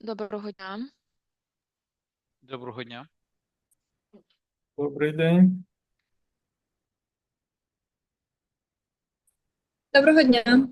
Доброго дня. Доброго дня. Добрий день. Доброго дня.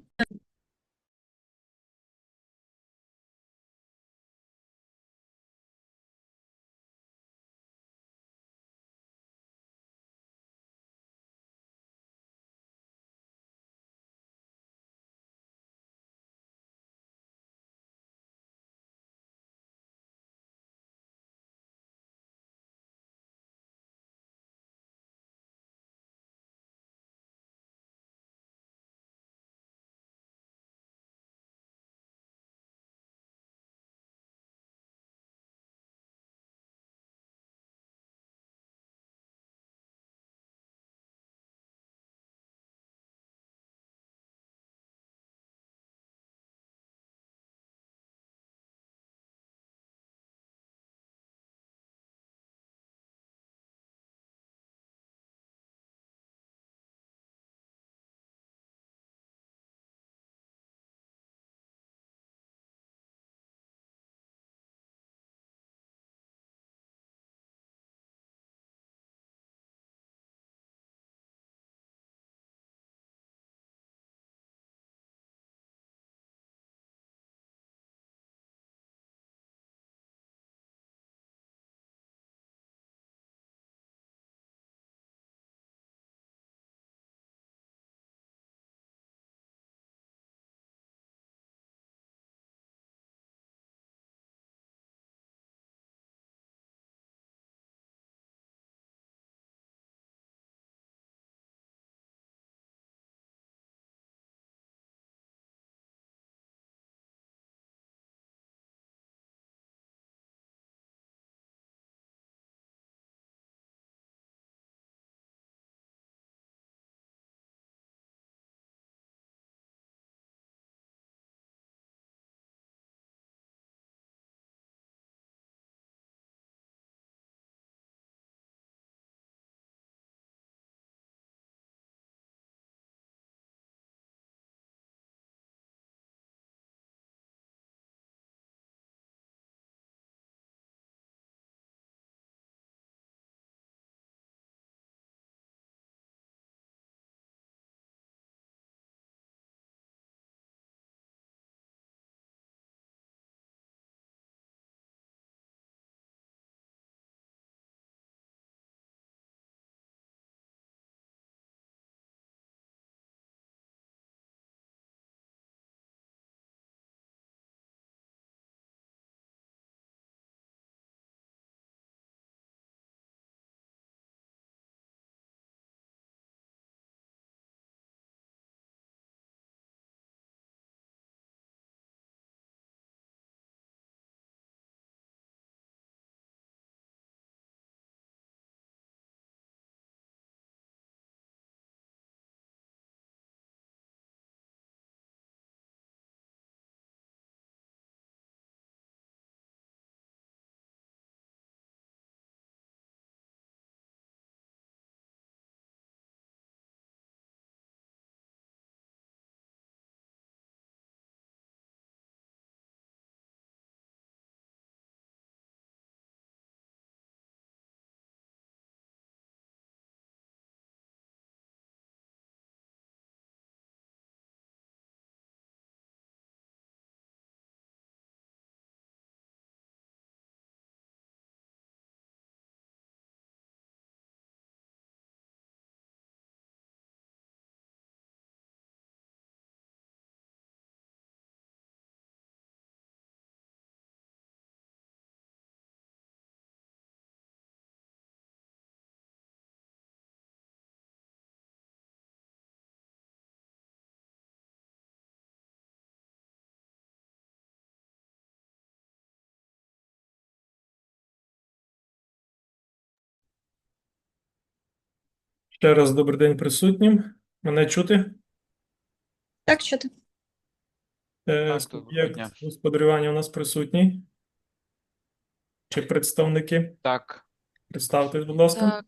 Ще раз добрий день присутнім. Мене чути? Так, чути. Е, Так, господарювання у нас присутній. Чи представники? Так, Представтесь, будь ласка. Так,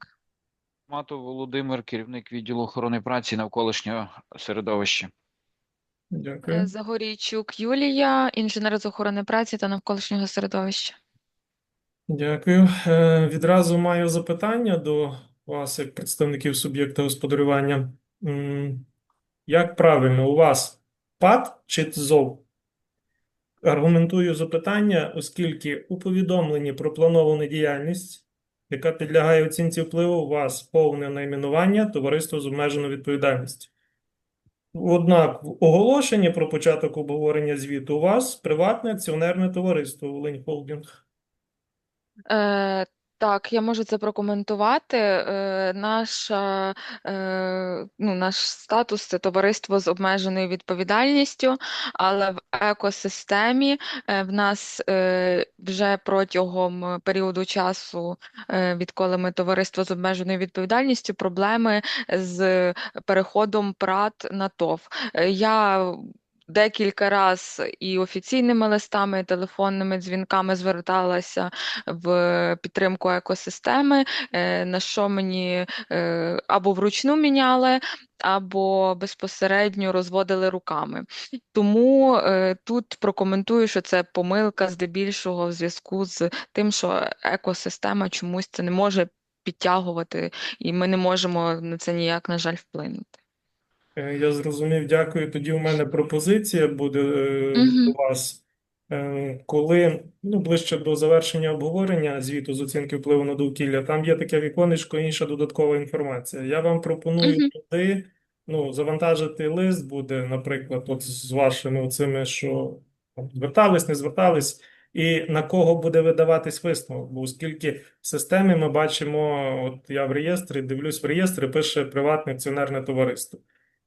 Матов Володимир, керівник відділу охорони праці і навколишнього середовища. Дякую. Е, Загорійчук Юлія, інженер з охорони праці та навколишнього середовища. Дякую. Е, Відразу маю запитання до вас, як представників суб'єкта господарювання. Як правильно, у вас ПАД чи ТЗОВ? Аргументую запитання, оскільки у повідомленні про плановану діяльність, яка підлягає оцінці впливу, у вас повне найменування товариство з обмеженою відповідальністю. Однак в оголошенні про початок обговорення звіту у вас приватне акціонерне товариство Волинь Холдинг. Е, так, я можу це прокоментувати. Е, наша, е, ну, наш статус це товариство з обмеженою відповідальністю, але в екосистемі е, в нас е, вже протягом періоду часу, е, відколи ми товариство з обмеженою відповідальністю, проблеми з переходом ПРАТ на ТОВ. Е, Я декілька раз і офіційними листами, і телефонними дзвінками зверталася в підтримку екосистеми, е, на що мені е, або вручну міняли, або безпосередньо розводили руками. Тому е, тут прокоментую, що це помилка здебільшого в зв'язку з тим, що екосистема чомусь це не може підтягувати, і ми не можемо на це ніяк, на жаль, вплинути. Е, Я зрозумів, дякую. Тоді у мене пропозиція буде е, до вас. Е, Коли ну, ближче до завершення обговорення звіту з оцінки впливу на довкілля, там є таке віконечко, інша додаткова інформація. Я вам пропоную туди ну, завантажити лист буде, наприклад, от з вашими оцими, що звертались, не звертались, і на кого буде видаватись висновок. Бо оскільки в системі ми бачимо, от я в реєстрі, дивлюсь в реєстрі, пише приватне акціонерне товариство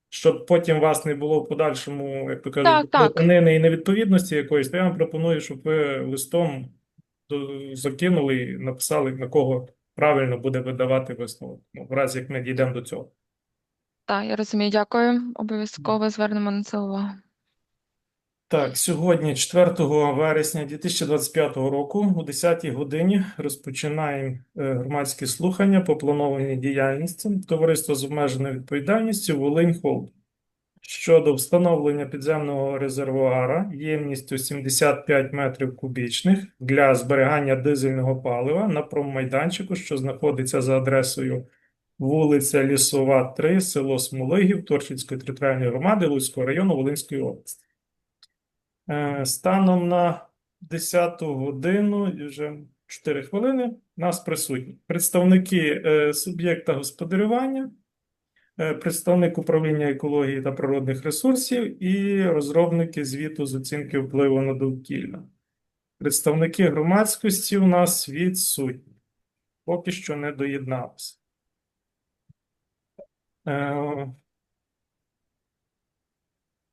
щоб потім вас не було в подальшому, як то кажуть, плутанини і невідповідності якоїсь, то я вам пропоную, щоб ви листом закинули і написали, на кого правильно буде видавати висновок, ну, в разі як ми дійдемо до цього. Так, я розумію, дякую. Обов'язково звернемо на це увагу. Так, сьогодні, 4 вересня 2025 року, о 10 годині розпочинаємо е, громадські слухання по планованій діяльності Товариства з обмеженою відповідальністю Волинь Холд щодо встановлення підземного резервуара ємністю 75 метрів кубічних для зберігання дизельного палива на проммайданчику, що знаходиться за адресою вулиця Лісова, 3, село Смолигів, Торчинської територіальної громади Луцького району Волинської області. Е, Станом на 10 годину і вже 4 хвилини нас присутні представники е, суб'єкта господарювання, е, представник управління екології та природних ресурсів і розробники звіту з оцінки впливу на довкілля. Представники громадськості у нас відсутні. Поки що не доєдналися.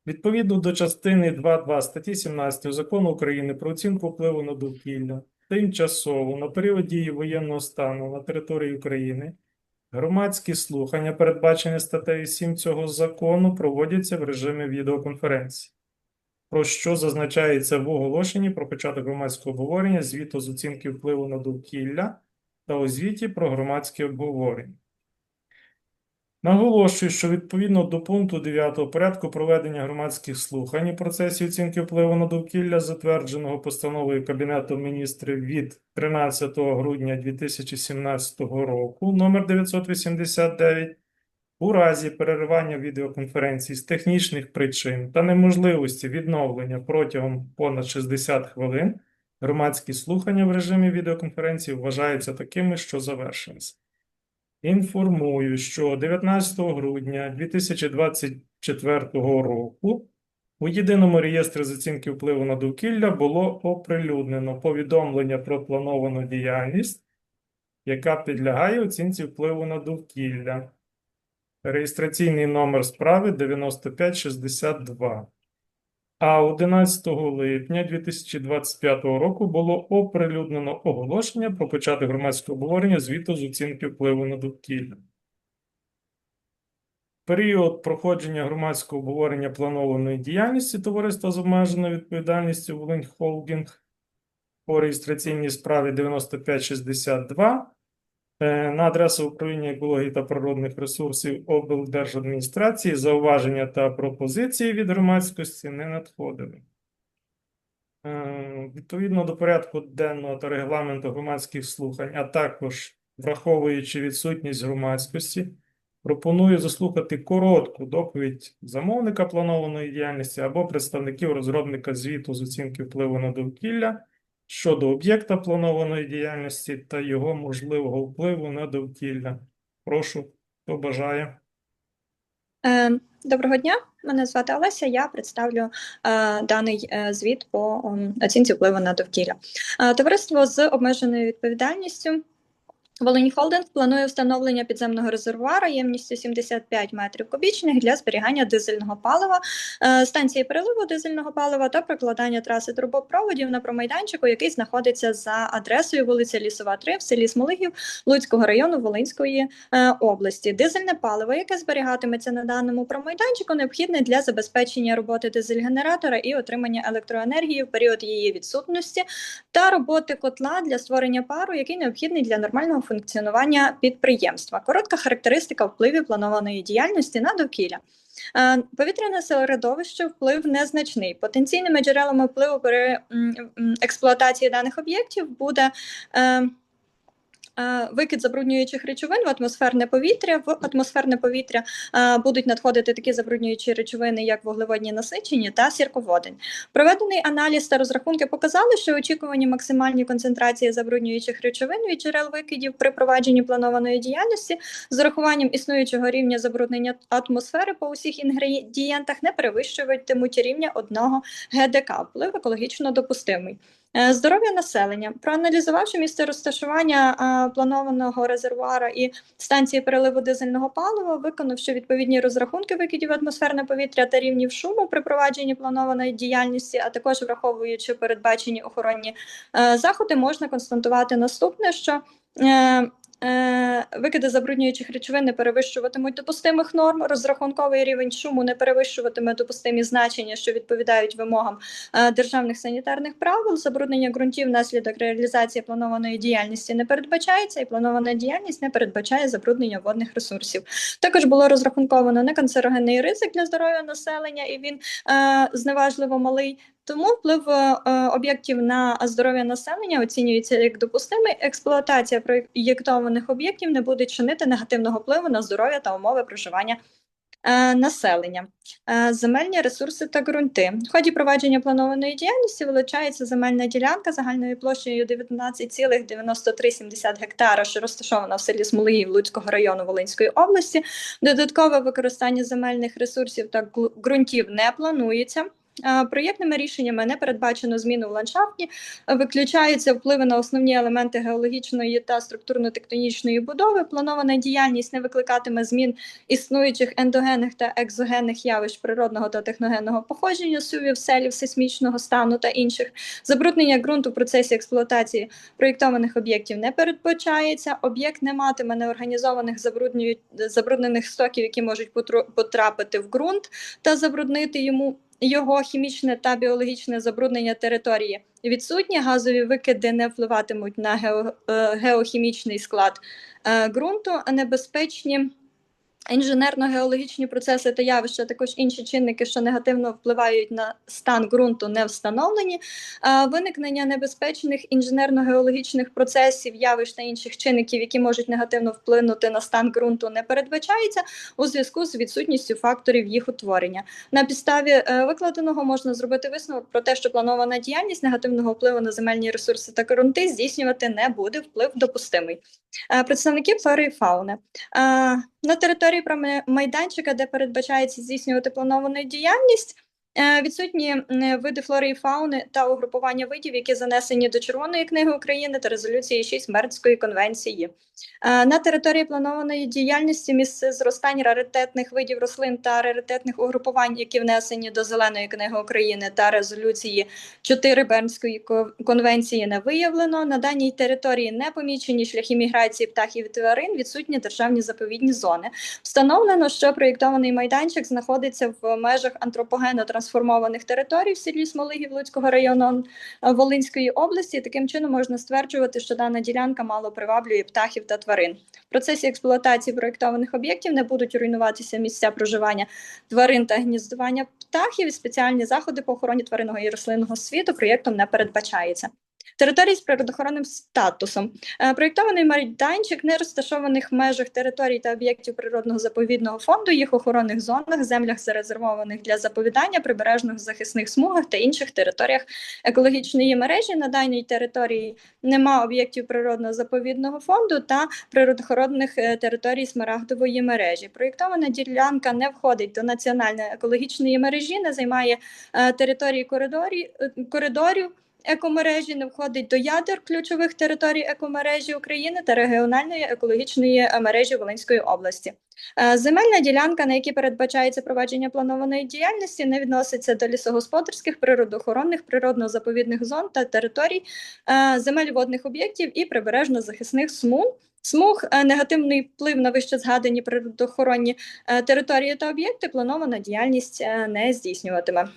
Відповідно до частини 2.2 статті 17 Закону України про оцінку впливу на довкілля, тимчасово на період дії воєнного стану на території України громадські слухання, передбачені статтею 7 цього закону, проводяться в режимі відеоконференції, про що зазначається в оголошенні про початок громадського обговорення звіту з оцінки впливу на довкілля та у звіті про громадське обговорення. Наголошую, що відповідно до пункту 9 порядку проведення громадських слухань у процесі оцінки впливу на довкілля, затвердженого постановою Кабінету міністрів від 13 грудня 2017 року, номер 989, у разі переривання відеоконференції з технічних причин та неможливості відновлення протягом понад 60 хвилин, громадські слухання в режимі відеоконференції вважаються такими, що завершилися. Інформую, що 19 грудня 2024 року у єдиному реєстрі з оцінки впливу на довкілля було оприлюднено повідомлення про плановану діяльність, яка підлягає оцінці впливу на довкілля. Реєстраційний номер справи 9562. А 11 липня 2025 року було оприлюднено оголошення про початок громадського обговорення звіту з оцінки впливу на довкілля. Період проходження громадського обговорення планованої діяльності товариства з обмеженою відповідальністю Волинь Холдінг по реєстраційній справі 9562 Е, На адресу управління екології та природних ресурсів облдержадміністрації зауваження та пропозиції від громадськості не надходили. Е, Відповідно до порядку денного та регламенту громадських слухань, а також враховуючи відсутність громадськості, пропоную заслухати коротку доповідь замовника планованої діяльності або представників розробника звіту з оцінки впливу на довкілля щодо об'єкта планованої діяльності та його можливого впливу на довкілля. Прошу, хто бажає. Е, Доброго дня, мене звати Олеся. Я представлю е, даний е, звіт по ем, оцінці впливу на довкілля. Е, Товариство з обмеженою відповідальністю. Волинь Холдинг планує встановлення підземного резервуара ємністю 75 метрів кубічних для зберігання дизельного палива, е, станції переливу дизельного палива та прокладання траси трубопроводів на промайданчику, який знаходиться за адресою вулиця Лісова, 3 в селі Смолигів Луцького району Волинської е, області. Дизельне паливо, яке зберігатиметься на даному промайданчику, необхідне для забезпечення роботи дизель-генератора і отримання електроенергії в період її відсутності, та роботи котла для створення пару, який необхідний для нормального функціонування підприємства. Коротка характеристика впливів планованої діяльності на довкілля. Е, Повітряне середовище вплив незначний. Потенційними джерелами впливу при експлуатації даних об'єктів буде е, викид забруднюючих речовин в атмосферне повітря. В атмосферне повітря е, будуть надходити такі забруднюючі речовини, як вуглеводні насичені та сірководень. Проведений аналіз та розрахунки показали, що очікувані максимальні концентрації забруднюючих речовин від джерел викидів при провадженні планованої діяльності з урахуванням існуючого рівня забруднення атмосфери по усіх інгредієнтах не перевищуватимуть рівня 1 ГДК. Вплив екологічно допустимий. Е, Здоров'я населення, проаналізувавши місце розташування е, планованого резервуара і станції переливу дизельного палива, виконавши відповідні розрахунки викидів атмосферне повітря та рівнів шуму при провадженні планованої діяльності, а також враховуючи передбачені охоронні е, заходи, можна констатувати наступне, що Викиди забруднюючих речовин не перевищуватимуть допустимих норм. Розрахунковий рівень шуму не перевищуватиме допустимі значення, що відповідають вимогам е, державних санітарних правил. Забруднення ґрунтів внаслідок реалізації планованої діяльності не передбачається, і планована діяльність не передбачає забруднення водних ресурсів. Також було розрахунковано неканцерогенний ризик для здоров'я населення, і він е, зневажливо малий. Тому вплив е, об'єктів на здоров'я населення оцінюється як допустимий. Експлуатація проєктованих об'єктів не буде чинити негативного впливу на здоров'я та умови проживання е, населення. Е, земельні ресурси та ґрунти. В ході провадження планованої діяльності вилучається земельна ділянка загальною площею 19,9370 гектара, що розташована в селі Смолиїв Луцького району Волинської області. Додаткове використання земельних ресурсів та ґрунтів не планується. Проєктними рішеннями не передбачено зміни в ландшафті, виключаються впливи на основні елементи геологічної та структурно-тектонічної будови. Планована діяльність не викликатиме змін існуючих ендогенних та екзогенних явищ природного та техногенного походження, сувів, селів, сейсмічного стану та інших. Забруднення ґрунту в процесі експлуатації проєктованих об'єктів не передбачається. Об'єкт не матиме неорганізованих забруднених стоків, які можуть потрапити в ґрунт та забруднити йому його хімічне та біологічне забруднення території. Відсутні газові викиди не впливатимуть на е, геохімічний склад е, ґрунту, а небезпечні інженерно-геологічні процеси та явища, також інші чинники, що негативно впливають на стан ґрунту, не встановлені. Виникнення небезпечних інженерно-геологічних процесів, явищ та інших чинників, які можуть негативно вплинути на стан ґрунту, не передбачається у зв'язку з відсутністю факторів їх утворення. На підставі е, викладеного можна зробити висновок про те, що планована діяльність негативного впливу на земельні ресурси та ґрунти здійснювати не буде. Вплив допустимий. Е, Представники флори і фауни. Е, На території проме- майданчика, де передбачається здійснювати плановану діяльність, відсутні види флори і фауни та угрупування видів, які занесені до Червоної книги України та резолюції 6 Мернської конвенції. Е, На території планованої діяльності місце зростань раритетних видів рослин та раритетних угрупувань, які внесені до Зеленої книги України та резолюції 4 Бернської конвенції не виявлено. На даній території не помічені шляхи міграції птахів і тварин, відсутні державні заповідні зони. Встановлено, що проєктований майданчик знаходиться в межах антропогенно трансформованих територій в селі Смолигів Луцького району е, Волинської області. Таким чином можна стверджувати, що дана ділянка мало приваблює птахів та тварин. В процесі експлуатації проєктованих об'єктів не будуть руйнуватися місця проживання тварин та гніздування птахів. Спеціальні заходи по охороні тваринного і рослинного світу проєктом не передбачається. Території з природоохоронним статусом. Е, Проєктований майданчик не розташованих в межах територій та об'єктів природного заповідного фонду, їх охоронних зонах, землях зарезервованих для заповідання, прибережних захисних смугах та інших територіях екологічної мережі. На даній території нема об'єктів природного заповідного фонду та природоохоронних е, територій смарагдової мережі. Проєктована ділянка не входить до національної екологічної мережі, не займає е, території коридорі, коридорів екомережі, не входить до ядер ключових територій екомережі України та регіональної екологічної мережі Волинської області. Е, Земельна ділянка, на якій передбачається провадження планованої діяльності, не відноситься до лісогосподарських, природоохоронних, природно-заповідних зон та територій, е, земель водних об'єктів і прибережно-захисних смуг. Смуг е, негативний вплив на вище згадані природоохоронні території та об'єкти планована діяльність не здійснюватиме.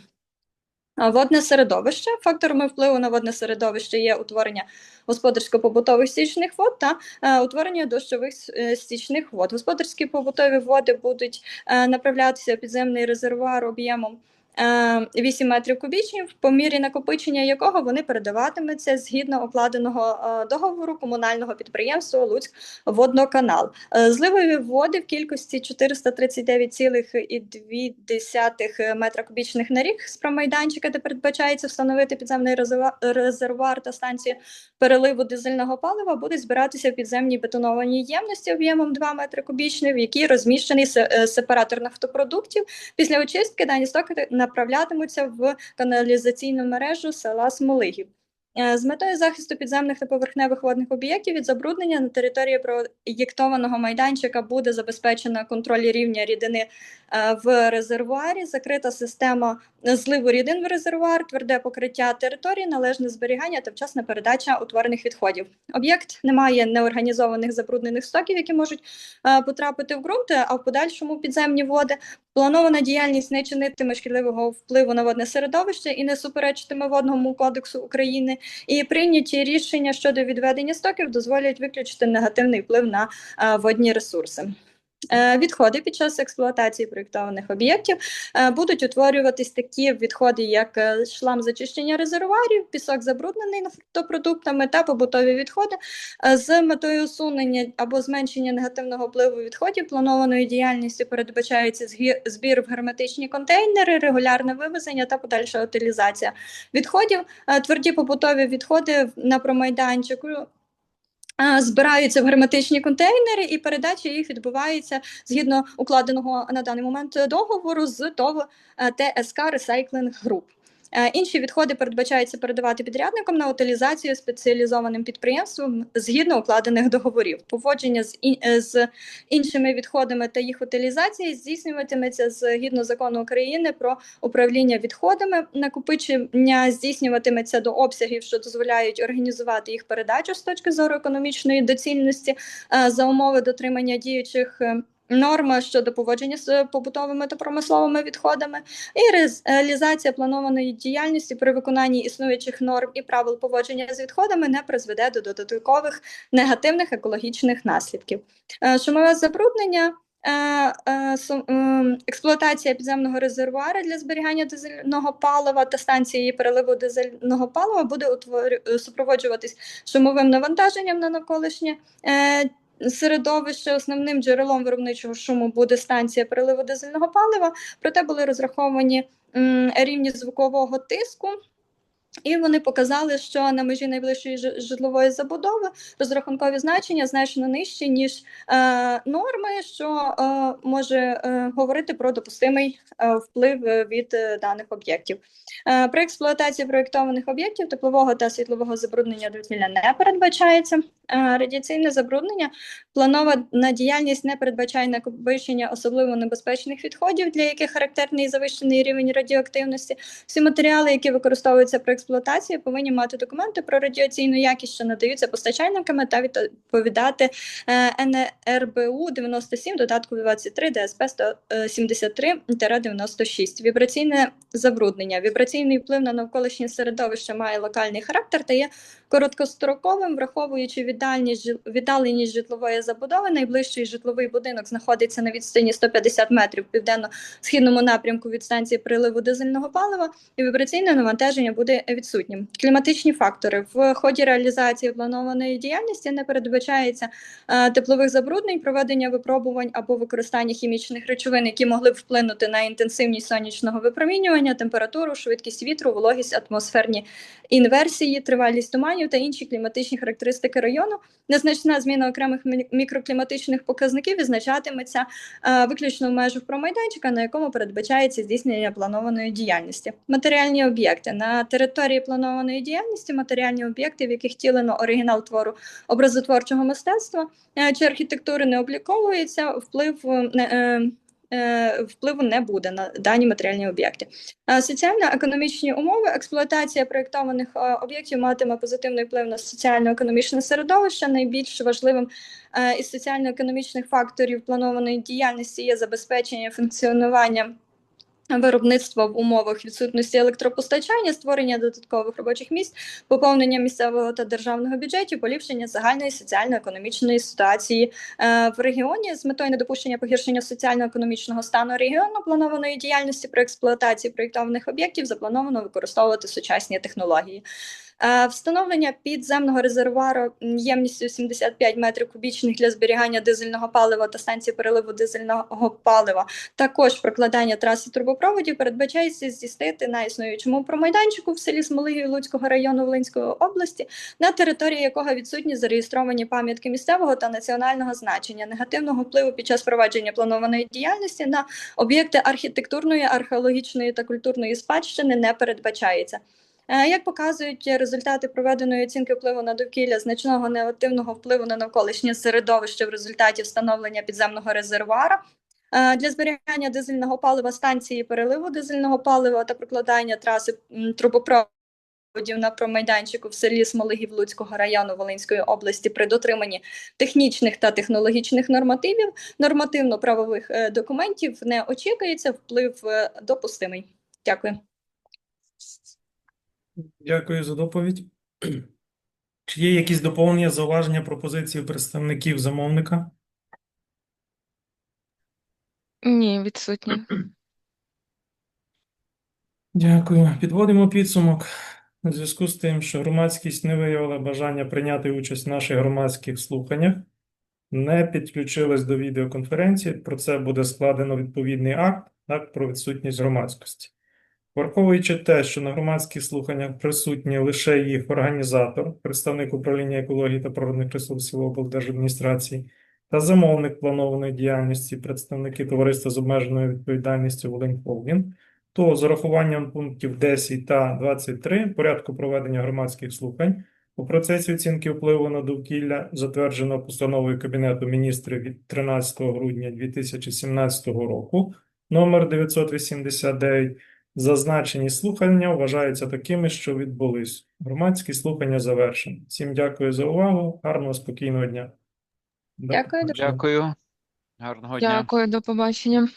Водне середовище. Факторами впливу на водне середовище є утворення господарсько-побутових стічних вод та е, утворення дощових е, стічних вод. Господарські побутові води будуть е, направлятися в підземний резервуар об'ємом 8 метрів кубічних, по мірі накопичення якого вони передаватимуться згідно окладеного е, договору комунального підприємства Луцьк водноканал. Е, Зливові води в кількості 439,2 метра кубічних на рік з промайданчика, де передбачається встановити підземний резервуар та станцію переливу дизельного палива, будуть збиратися в підземній бетонованій ємності об'ємом 2 метри кубічні, в якій розміщений се- е, сепаратор нафтопродуктів. Після очистки дані стоки направлятимуться в каналізаційну мережу села Смолигів. Е, З метою захисту підземних та поверхневих водних об'єктів від забруднення на території проєктованого майданчика буде забезпечено контроль рівня рідини е, в резервуарі, закрита система зливу рідин в резервуар, тверде покриття території, належне зберігання та вчасна передача утворених відходів. Об'єкт не має неорганізованих забруднених стоків, які можуть е, потрапити в ґрунт, а в подальшому підземні води. Планована діяльність не чинитиме шкідливого впливу на водне середовище і не суперечитиме водному кодексу України. І прийняті рішення щодо відведення стоків дозволять виключити негативний вплив на е, водні ресурси. Е, Відходи під час експлуатації проєктованих об'єктів е, будуть утворюватись такі відходи, як е, шлам зачищення резервуарів, пісок забруднений нафтопродуктами та побутові відходи з метою усунення або зменшення негативного впливу відходів планованої діяльності передбачається збір в герметичні контейнери, регулярне вивезення та подальша утилізація відходів. Тверді побутові відходи на промайданчику збираються в герметичні контейнери, і передача їх відбувається згідно укладеного на даний момент договору з ТОВ е, ТСК Recycling Group. Е, Інші відходи передбачається передавати підрядникам на утилізацію спеціалізованим підприємствам згідно укладених договорів. Поводження з, е, з іншими відходами та їх утилізація здійснюватиметься згідно закону України про управління відходами. Накопичення здійснюватиметься до обсягів, що дозволяють організувати їх передачу з точки зору економічної доцільності е, за умови дотримання діючих. Норма щодо поводження з побутовими та промисловими відходами і реалізація планованої діяльності при виконанні існуючих норм і правил поводження з відходами не призведе до додаткових негативних екологічних наслідків. Е, Шумове забруднення. е, е, Експлуатація підземного резервуара для зберігання дизельного палива та станції переливу дизельного палива буде супроводжуватись шумовим навантаженням на навколишнє середовище. Основним джерелом виробничого шуму буде станція переливу дизельного палива, проте були розраховані рівні звукового тиску. І вони показали, що на межі найближчої жи- житлової забудови розрахункові значення значно нижчі, ніж е, норми, що е, може е, говорити про допустимий е, вплив е, від е, даних об'єктів. Е, при експлуатації проєктованих об'єктів теплового та світлового забруднення довкілля не передбачається. Е, Радіаційне забруднення. Планована діяльність не передбачає накопичення особливо небезпечних відходів, для яких характерний завищений рівень радіоактивності. Всі матеріали, які використовуються при експлуатації, повинні мати документи про радіаційну якість, що надаються постачальниками та відповідати е, НРБУ 97, додатку 23, ДСП 173-96. Вібраційне забруднення. Вібраційний вплив на навколишнє середовище має локальний характер та є короткостроковим, враховуючи жил- віддаленість житлової забудови. Найближчий житловий будинок знаходиться на відстані 150 метрів південно-східному напрямку від станції приливу дизельного палива, і вібраційне навантаження буде відсутнім. Кліматичні фактори в ході реалізації планованої діяльності не передбачається е, теплових забруднень, проведення випробувань або використання хімічних речовин, які могли б вплинути на інтенсивність сонячного випромінювання, температуру, швидкість вітру, вологість, атмосферні інверсії, тривалість туманів та інші кліматичні характеристики району. Незначна зміна окремих мікрокліматичних показників відзначатиметься е, виключно в межах промайданчика, на якому передбачається здійснення планованої діяльності. Матеріальні об'єкти на території планованої діяльності, матеріальні об'єкти, в яких втілено оригінал твору образотворчого мистецтва е, чи архітектури не обліковується, вплив е, впливу не буде на дані матеріальні об'єкти. Е, Соціально-економічні умови експлуатація проєктованих е, об'єктів матиме позитивний вплив на соціально-економічне середовище. Найбільш важливим е, із соціально-економічних факторів планованої діяльності є забезпечення функціонування. Виробництва в умовах відсутності електропостачання, створення додаткових робочих місць, поповнення місцевого та державного бюджетів, поліпшення загальної соціально-економічної ситуації е, в регіоні з метою недопущення погіршення соціально-економічного стану регіону планованої діяльності при експлуатації проєктованих об'єктів заплановано використовувати сучасні технології. Е, Встановлення підземного резервуару ємністю 75 метрів кубічних для зберігання дизельного палива та станції переливу дизельного палива також прокладання траси трубопроводів передбачається здійснити на існуючому промайданчику в селі Смолигів Луцького району Волинської області, на території якого відсутні зареєстровані пам'ятки місцевого та національного значення, негативного впливу під час провадження планованої діяльності на об'єкти архітектурної, археологічної та культурної спадщини не передбачається. Е, Як показують результати проведеної оцінки впливу на довкілля значного негативного впливу на навколишнє середовище в результаті встановлення підземного резервуара, Е, Для зберігання дизельного палива станції переливу дизельного палива та прокладання траси трубопроводів на промайданчику в селі Смолигів Луцького району Волинської області при дотриманні технічних та технологічних нормативів, нормативно-правових е, документів не очікується, вплив допустимий. Дякую. Дякую за доповідь. Чи є якісь доповнення, зауваження, пропозиції представників замовника? Ні, відсутні. Дякую. Підводимо підсумок. У зв'язку з тим, що громадськість не виявила бажання прийняти участь в наших громадських слуханнях, не підключилась до відеоконференції, про це буде складено відповідний акт, акт про відсутність громадськості. Враховуючи те, що на громадських слуханнях присутній лише їх організатор, представник управління екології та природних ресурсів облдержадміністрації та замовник планованої діяльності, представники товариства з обмеженою відповідальністю Волинь Холдинг, то з урахуванням пунктів 10 та 23 порядку проведення громадських слухань у процесі оцінки впливу на довкілля, затвердженого постановою Кабінету міністрів від 13 грудня 2017 року, номер 989, зазначені слухання вважаються такими, що відбулись. Громадські слухання завершені. Всім дякую за увагу. Гарного, спокійного дня. Дякую. Дякую. Гарного дня. Дякую, до побачення.